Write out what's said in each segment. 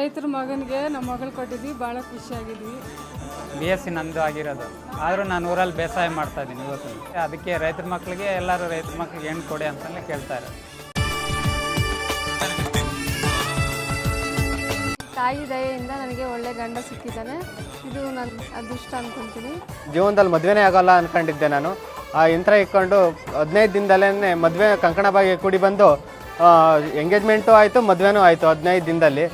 ರೈತರ ಮಗನಿಗೆ ನಮ್ಮ ಮಗಳು ಕೊಟ್ಟಿದ್ವಿ ಭಾಳ ಖುಷಿಯಾಗಿದ್ವಿ ಬಿ ಎಸ್ ಸಿ ನಂದು ಆಗಿರೋದು. ಆದರೂ ನಾನು ಊರಲ್ಲಿ ಬೇಸಾಯ ಮಾಡ್ತಾ ಇದ್ದೀನಿ ಇವತ್ತು. ಅದಕ್ಕೆ ರೈತರ ಮಕ್ಕಳಿಗೆ ಎಲ್ಲರೂ ರೈತರ ಮಕ್ಕಳಿಗೆ ಹೆಣ್ಣು ಕೊಡಿ ಅಂತಲೇ ಕೇಳ್ತಾರೆ. ತಾಯಿ ದಯೆಯಿಂದ ನನಗೆ ಒಳ್ಳೆ ಗಂಡ ಸಿಕ್ಕಿದ್ದಾನೆ. ಇದು ನನ್ನ ಅದೃಷ್ಟ ಅಂದ್ಕೊಂತೀನಿ ಜೀವನದಲ್ಲಿ ಮದುವೆನೇ ಆಗೋಲ್ಲ ಅನ್ಕೊಂಡಿದ್ದೆ ನಾನು. ಆ ಯಂತ್ರ ಇಟ್ಕೊಂಡು ಹದಿನೈದು ದಿನದಲ್ಲೇ ಮದುವೆ ಕಂಕಣ ಬಾಗಿ ಕೂಡಿ ಬಂದು ಎಂಗೇಜ್ಮೆಂಟು ಆಯಿತು ಮದುವೆನೂ ಆಯಿತು ಹದಿನೈದು ದಿನದಲ್ಲಿ.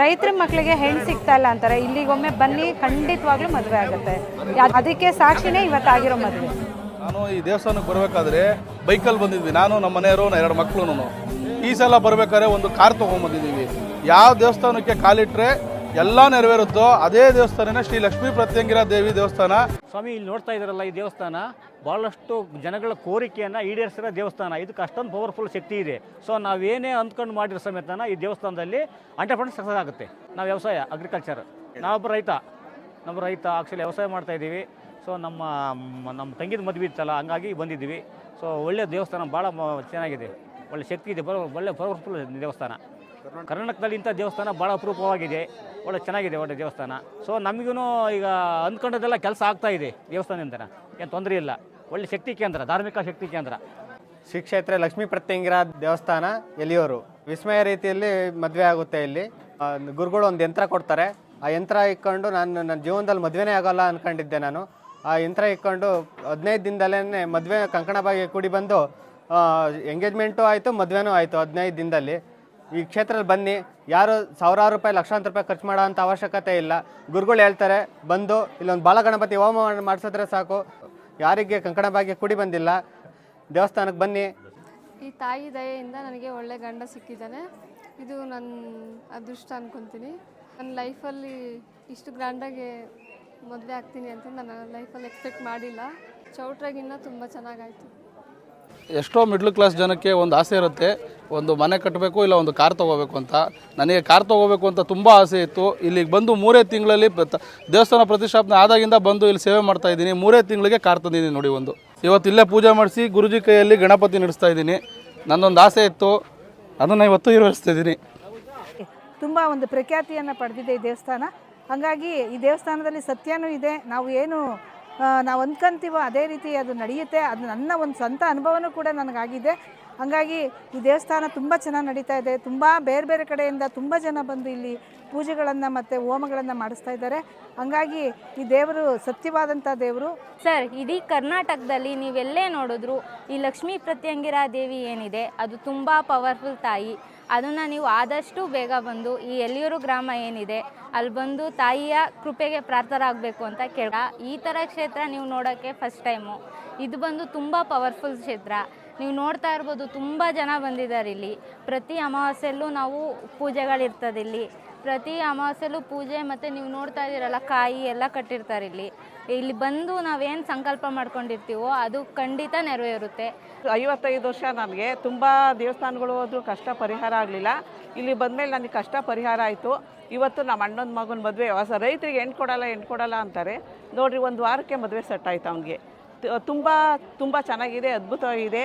ರೈತರ ಮಕ್ಕಳಿಗೆ ಹೆಣ್ಣು ಸಿಗ್ತಾ ಇಲ್ಲ ಅಂತಾರೆ. ಇಲ್ಲಿಗೊಮ್ಮೆ ಬನ್ನಿ, ಖಂಡಿತವಾಗ್ಲೂ ಮದುವೆ ಆಗುತ್ತೆ. ಅದಕ್ಕೆ ಸಾಕ್ಷಿನೇ ಇವತ್ತಾಗಿರೋ ಮದುವೆ. ನಾನು ಈ ದೇವಸ್ಥಾನಕ್ಕೆ ಬರಬೇಕಾದ್ರೆ ಬೈಕಲ್ಲಿ ಬಂದಿದ್ವಿ. ನಾನು, ನಮ್ಮ ಮನೆಯವರು ಎರಡು ಮಕ್ಕಳು ಈ ಸಲ ಬರಬೇಕಾದ್ರೆ ಒಂದು ಕಾರ್ ತೊಗೊಂಬಂದಿದ್ದೀವಿ ಯಾವ ದೇವಸ್ಥಾನಕ್ಕೆ ಕಾಲಿಟ್ರೆ ಎಲ್ಲ ನೆರವೇರುತ್ತೋ ಅದೇ ದೇವಸ್ಥಾನನೇ ಶ್ರೀ ಲಕ್ಷ್ಮೀ ಪ್ರತ್ಯಂಗಿರ ದೇವಿ ದೇವಸ್ಥಾನ. ಸ್ವಾಮಿ, ಇಲ್ಲಿ ನೋಡ್ತಾ ಇದ್ರಲ್ಲ ಈ ದೇವಸ್ಥಾನ? ಭಾಳಷ್ಟು ಜನಗಳ ಕೋರಿಕೆಯನ್ನು ಈಡೇರಿಸಿರೋ ದೇವಸ್ಥಾನ. ಇದಕ್ಕೆ ಅಷ್ಟೊಂದು ಪವರ್ಫುಲ್ ಶಕ್ತಿ ಇದೆ. ಸೊ ನಾವೇನೇ ಅಂದ್ಕೊಂಡು ಮಾಡಿರೋ ಸಮೇತನ ಈ ದೇವಸ್ಥಾನದಲ್ಲಿ ಪರ್ಸೆಂಟ್ ಸಕ್ಸಸ್ ಆಗುತ್ತೆ. ನಾವು ವ್ಯವಸಾಯ ಅಗ್ರಿಕಲ್ಚರ್ ನಾವೊಬ್ಬ ರೈತ. ನಮ್ಮ ರೈತ ಆಕ್ಚುಲಿ ವ್ಯವಸಾಯ ಮಾಡ್ತಾ ಇದ್ದೀವಿ. ಸೊ ನಮ್ಮ ನಮ್ಮ ತಂಗಿದ ಮದುವೆ ಇತ್ತಲ್ಲ, ಹಂಗಾಗಿ ಬಂದಿದ್ದೀವಿ. ಸೊ ಒಳ್ಳೆಯ ದೇವಸ್ಥಾನ ಭಾಳ ಚೆನ್ನಾಗಿದೆ. ಒಳ್ಳೆ ಶಕ್ತಿ ಇದೆ ಬರೋ ಒಳ್ಳೆ ಪವರ್ಫುಲ್ ದೇವಸ್ಥಾನ. ಕರ್ನಾಟಕದಲ್ಲಿ ಇಂಥ ದೇವಸ್ಥಾನ ಭಾಳ ಅಪರೂಪವಾಗಿದೆ. ಒಳ್ಳೆ ಚೆನ್ನಾಗಿದೆ ಒಳ್ಳೆ ದೇವಸ್ಥಾನ. ಸೊ ನಮಗೂ ಈಗ ಅಂದ್ಕೊಂಡದೆಲ್ಲ ಕೆಲಸ ಆಗ್ತಾ ಇದೆ ದೇವಸ್ಥಾನದಿಂದ ಏನು ತೊಂದರೆ ಇಲ್ಲ. ಒಳ್ಳೆ ಶಕ್ತಿ ಕೇಂದ್ರ ಧಾರ್ಮಿಕ ಶಕ್ತಿ ಕೇಂದ್ರ. ಶ್ರೀ ಕ್ಷೇತ್ರ ಲಕ್ಷ್ಮೀ ಪ್ರತ್ಯಂಗಿರ ದೇವಸ್ಥಾನ ಎಲ್ಲಿಯವರು ವಿಸ್ಮಯ ರೀತಿಯಲ್ಲಿ ಮದುವೆ ಆಗುತ್ತೆ ಇಲ್ಲಿ. ಆ, ಗುರುಗಳು ಒಂದು ಯಂತ್ರ ಕೊಡ್ತಾರೆ. ಆ ಯಂತ್ರ ಇಕ್ಕೊಂಡು ನಾನು ನನ್ನ ಜೀವನದಲ್ಲಿ ಮದುವೆನೇ ಆಗೋಲ್ಲ ಅಂದ್ಕೊಂಡಿದ್ದೆ ನಾನು. ಆ ಯಂತ್ರ ಇಕ್ಕೊಂಡು ಹದಿನೈದು ದಿನದಲ್ಲೇ ಮದುವೆ ಕಂಕಣ ಬಾಗಿ ಕೂಡಿ ಬಂದು ಎಂಗೇಜ್ಮೆಂಟು ಆಯಿತು ಮದುವೆನೂ ಆಯಿತು ಹದಿನೈದು ದಿನದಲ್ಲಿ. ಈ ಕ್ಷೇತ್ರದಲ್ಲಿ ಬನ್ನಿ. ಯಾರು ಸಾವಿರಾರು ರೂಪಾಯಿ, ಲಕ್ಷಾಂತರ ರೂಪಾಯಿ ಖರ್ಚು ಮಾಡೋ ಅಂಥ ಅವಶ್ಯಕತೆ ಇಲ್ಲ. ಗುರುಗಳು ಹೇಳ್ತಾರೆ, ಬಂದು ಇಲ್ಲೊಂದು ಬಾಲಗಣಪತಿ ಹೋಮ ಮಾಡ್- ಮಾಡಿಸಿದ್ರೆ ಸಾಕು. ಯಾರಿಗೆ ಕಂಕಣ ಭಾಗ್ಯ ಕುಡಿ ಬಂದಿಲ್ಲ. ದೇವಸ್ಥಾನಕ್ಕೆ ಬನ್ನಿ. ಈ ತಾಯಿ ದಯೆಯಿಂದ ನನಗೆ ಒಳ್ಳೆ ಗಂಡ ಸಿಕ್ಕಿದ್ದಾನೆ. ಇದು ನನ್ನ ಅದೃಷ್ಟ ಅಂದ್ಕೊತೀನಿ ನನ್ನ ಲೈಫಲ್ಲಿ ಇಷ್ಟು ಗ್ರ್ಯಾಂಡಾಗಿ ಮದುವೆ ಆಗ್ತೀನಿ ಅಂತ ನಾನು ಲೈಫಲ್ಲಿ ಎಕ್ಸ್ಪೆಕ್ಟ್ ಮಾಡಿಲ್ಲ. ಚೌಟ್ರಾಗಿನ್ನ ತುಂಬ ಚೆನ್ನಾಗಾಯಿತು. ಎಷ್ಟೋ ಮಿಡ್ಲ್ ಕ್ಲಾಸ್ ಜನಕ್ಕೆ ಒಂದು ಆಸೆ ಇರುತ್ತೆ, ಒಂದು ಮನೆ ಕಟ್ಟಬೇಕು ಇಲ್ಲ ಒಂದು ಕಾರ್ ತೊಗೋಬೇಕು ಅಂತ. ನನಗೆ ಕಾರ್ ತೊಗೋಬೇಕು ಅಂತ ತುಂಬ ಆಸೆ ಇತ್ತು. ಇಲ್ಲಿಗೆ ಬಂದು ಮೂರೇ ತಿಂಗಳಲ್ಲಿ ದೇವಸ್ಥಾನ ಪ್ರತಿಷ್ಠಾಪನೆ ಆದಾಗಿಂದ ಬಂದು ಇಲ್ಲಿ ಸೇವೆ ಮಾಡ್ತಾ ಇದ್ದೀನಿ. ಮೂರೇ ತಿಂಗಳಿಗೆ ಕಾರ್ ತಂದಿದ್ದೀನಿ ನೋಡಿ ಒಂದು. ಇವತ್ತು ಇಲ್ಲೇ ಪೂಜೆ ಮಾಡಿಸಿ ಗುರುಜಿ ಕೈಯಲ್ಲಿ ಗಣಪತಿ ನಡೆಸ್ತಾ ಇದ್ದೀನಿ. ನನ್ನೊಂದು ಆಸೆ ಇತ್ತು. ಅದನ್ನು ಇವತ್ತು ಈಡೇರಿಸ್ತಾ ಇದ್ದೀನಿ. ತುಂಬ ಒಂದು ಪ್ರಖ್ಯಾತಿಯನ್ನು ಪಡೆದಿದೆ ಈ ದೇವಸ್ಥಾನ. ಹಾಗಾಗಿ ಈ ದೇವಸ್ಥಾನದಲ್ಲಿ ಸತ್ಯನೂ ಇದೆ. ನಾವು ಏನು ನಾವು ಅಂದ್ಕೊಂತೀವೋ ಅದೇ ರೀತಿ ಅದು ನಡೆಯುತ್ತೆ. ಅದು ನನ್ನ ಒಂದು ಸ್ವಂತ ಅನುಭವನೂ ಕೂಡ ನನಗಾಗಿದೆ. ಹಾಗಾಗಿ ಈ ದೇವಸ್ಥಾನ ತುಂಬ ಚೆನ್ನಾಗಿ ನಡೀತಾ ಇದೆ. ತುಂಬ ಬೇರೆ ಬೇರೆ ಕಡೆಯಿಂದ ತುಂಬ ಜನ ಬಂದು ಇಲ್ಲಿ ಪೂಜೆಗಳನ್ನು ಮತ್ತು ಹೋಮಗಳನ್ನು ಮಾಡಿಸ್ತಾ ಇದ್ದಾರೆ. ಹಾಗಾಗಿ ಈ ದೇವರು ಸತ್ಯವಾದಂಥ ದೇವರು. ಸರ್, ಇಡೀ ಕರ್ನಾಟಕದಲ್ಲಿ ನೀವೆಲ್ಲೇ ನೋಡಿದ್ರು ಈ ಲಕ್ಷ್ಮೀ ಪ್ರತ್ಯಂಗಿರಾ ದೇವಿ ಏನಿದೆ, ಅದು ತುಂಬ ಪವರ್ಫುಲ್ ತಾಯಿ. ಅದನ್ನು ನೀವು ಆದಷ್ಟು ಬೇಗ ಬಂದು ಈ ಎಲ್ಲಿಯೂರು ಗ್ರಾಮ ಏನಿದೆ, ಅಲ್ಲಿ ಬಂದು ತಾಯಿಯ ಕೃಪೆಗೆ ಪ್ರಾರ್ಥರಾಗಬೇಕು ಅಂತ ಕೇಳ ಈ ಥರ ಕ್ಷೇತ್ರ ನೀವು ನೋಡೋಕ್ಕೆ ಫಸ್ಟ್ ಟೈಮು ಇದು ಬಂದು ತುಂಬ ಪವರ್ಫುಲ್ ಕ್ಷೇತ್ರ. ನೀವು ನೋಡ್ತಾ ಇರ್ಬೋದು, ತುಂಬ ಜನ ಬಂದಿದ್ದಾರೆ ಇಲ್ಲಿ. ಪ್ರತಿ ಅಮಾವಾಸ್ಯೆಲ್ಲೂ ನಾವು ಪೂಜೆಗಳಿರ್ತದೆ ಇಲ್ಲಿ. ಪ್ರತಿ ಅಮಾವಾಸ್ಯೆಲ್ಲೂ ಪೂಜೆ ಮತ್ತು ನೀವು ನೋಡ್ತಾ ಇದ್ದೀರಲ್ಲ, ಕಾಯಿ ಎಲ್ಲ ಕಟ್ಟಿರ್ತಾರೆ ಇಲ್ಲಿ. ಇಲ್ಲಿ ಬಂದು ನಾವೇನು ಸಂಕಲ್ಪ ಮಾಡ್ಕೊಂಡಿರ್ತೀವೋ, ಅದು ಖಂಡಿತ ನೆರವೇರುತ್ತೆ. ಐವತ್ತೈದು ವರ್ಷ ನನಗೆ ತುಂಬ ದೇವಸ್ಥಾನಗಳು ಹೋದರೂ ಕಷ್ಟ ಪರಿಹಾರ ಆಗಲಿಲ್ಲ. ಇಲ್ಲಿ ಬಂದಮೇಲೆ ನನಗೆ ಕಷ್ಟ ಪರಿಹಾರ ಆಯಿತು. ಇವತ್ತು ನಮ್ಮ ಅಣ್ಣನ ಮಗನ ಮದುವೆ, ಹೊಸ ರೈತರಿಗೆ ಹೆಣ್ಣು ಕೊಡಲ್ಲ ಹೆಣ್ಣು ಕೊಡಲ್ಲ ಅಂತಾರೆ. ನೋಡಿರಿ, ಒಂದು ವಾರಕ್ಕೆ ಮದುವೆ ಸೆಟ್ ಆಯ್ತು ಅವನಿಗೆ. ತುಂಬ ತುಂಬ ಚೆನ್ನಾಗಿದೆ, ಅದ್ಭುತವಾಗಿದೆ.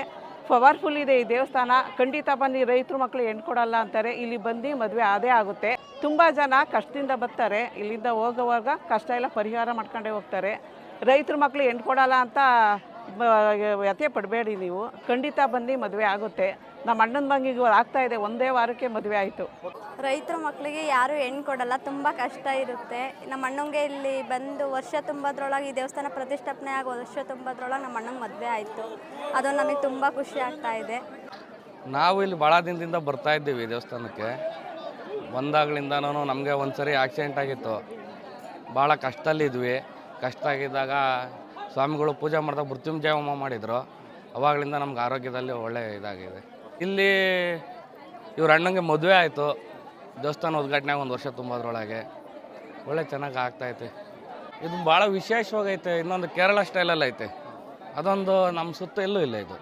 ಪವರ್ಫುಲ್ ಇದೆ ಈ ದೇವಸ್ಥಾನ. ಖಂಡಿತ ಬನ್ನಿ, ರೈತರು ಮಕ್ಕಳು ಹೆಣ್ಣು ಕೊಡಲ್ಲ ಅಂತಾರೆ. ಇಲ್ಲಿ ಬಂದು ಮದುವೆ ಅದೇ ಆಗುತ್ತೆ. ತುಂಬ ಜನ ಕಷ್ಟದಿಂದ ಬರ್ತಾರೆ. ಇಲ್ಲಿಂದ ಹೋಗುವಾಗ ಕಷ್ಟ ಎಲ್ಲ ಪರಿಹಾರ ಮಾಡ್ಕೊಂಡೇ ಹೋಗ್ತಾರೆ. ರೈತರು ಮಕ್ಕಳು ಹೆಣ್ಣು ಕೊಡಲ್ಲ ಅಂತ ವ್ಯಥೆ ಪಡಬೇಡಿ ನೀವು. ಖಂಡಿತ ಬಂದು ಮದುವೆ ಆಗುತ್ತೆ. ನಮ್ಮ ಅಣ್ಣನ ಬಂಗಿಗೆ ಆಗ್ತಾ ಇದೆ ಒಂದೇ ವಾರಕ್ಕೆ ಮದುವೆ ಆಯಿತು. ರೈತರ ಮಕ್ಕಳಿಗೆ ಯಾರು ಹೆಣ್ಣು ಕೊಡಲ್ಲ ತುಂಬ ಕಷ್ಟ ಇರುತ್ತೆ. ನಮ್ಮ ಅಣ್ಣಂಗೆ ಇಲ್ಲಿ ಬಂದು ವರ್ಷ ತುಂಬದ್ರೊಳಗೆ ಈ ದೇವಸ್ಥಾನ ಪ್ರತಿಷ್ಠಾಪನೆ ಆಗೋ ವರ್ಷ ತುಂಬದ್ರೊಳಗೆ ನಮ್ಮ ಅಣ್ಣಂಗೆ ಮದುವೆ ಆಯಿತು. ಅದು ನಮಗೆ ತುಂಬ ಖುಷಿ ಆಗ್ತಾ ಇದೆ. ನಾವು ಇಲ್ಲಿ ಭಾಳ ದಿನದಿಂದ ಬರ್ತಾ ಇದ್ದೀವಿ ದೇವಸ್ಥಾನಕ್ಕೆ. ಬಂದಾಗಲಿಂದನೂ ನಮಗೆ ಒಂದು ಸರಿ ಆಕ್ಸಿಡೆಂಟ್ ಆಗಿತ್ತು. ಭಾಳ ಕಷ್ಟದಲ್ಲಿದ್ವಿ. ಕಷ್ಟ ಆಗಿದ್ದಾಗ ಸ್ವಾಮಿಗಳು ಪೂಜೆ ಮಾಡಿದಾಗ ಮೃತ್ಯುಂಜಯ ಹೋಮ ಮಾಡಿದರು. ಅವಾಗಲಿಂದ ನಮ್ಗೆ ಆರೋಗ್ಯದಲ್ಲಿ ಒಳ್ಳೆ ಇದಾಗಿದೆ. ಇಲ್ಲಿ ಇವ್ರ ಅಣ್ಣಂಗೆ ಮದುವೆ ಆಯಿತು. ದೇವಸ್ಥಾನ ಉದ್ಘಾಟನೆಗೆ ಒಂದು ವರ್ಷ ತುಂಬೋದ್ರೊಳಗೆ. ಒಳ್ಳೆ ಚೆನ್ನಾಗಿ ಆಗ್ತೈತೆ ಇದು ಭಾಳ ವಿಶೇಷವಾಗೈತೆ. ಇನ್ನೊಂದು ಕೇರಳ ಸ್ಟೈಲಲ್ಲಿ ಐತೆ. ಅದೊಂದು ನಮ್ಮ ಸುತ್ತ ಎಲ್ಲೂ ಇಲ್ಲ ಇದು.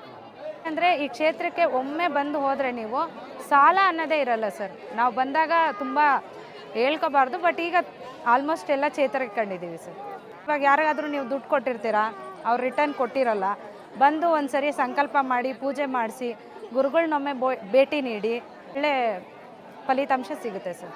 ಅಂದರೆ ಈ ಕ್ಷೇತ್ರಕ್ಕೆ ಒಮ್ಮೆ ಬಂದು ಹೋದರೆ ನೀವು ಸಾಲ ಅನ್ನೋದೇ ಇರಲ್ಲ ಸರ್. ನಾವು ಬಂದಾಗ ತುಂಬ ಹೇಳ್ಕೋಬಾರ್ದು, ಬಟ್ ಈಗ ಆಲ್ಮೋಸ್ಟ್ ಎಲ್ಲ ಚೇತರಿಕೆ ಕಂಡಿದ್ದೀವಿ ಸರ್. ಇವಾಗ ಯಾರಿಗಾದರೂ ನೀವು ದುಡ್ಡು ಕೊಟ್ಟಿರ್ತೀರಾ, ಅವ್ರು ರಿಟರ್ನ್ ಕೊಟ್ಟಿರಲ್ಲ, ಬಂದು ಒಂದು ಸರಿ ಸಂಕಲ್ಪ ಮಾಡಿ, ಪೂಜೆ ಮಾಡಿಸಿ ಗುರುಗಳನ್ನೊಮ್ಮೆ ಬೋ, ಭೇಟಿ ನೀಡಿ, ಒಳ್ಳೆ ಫಲಿತಾಂಶ ಸಿಗುತ್ತೆ ಸರ್.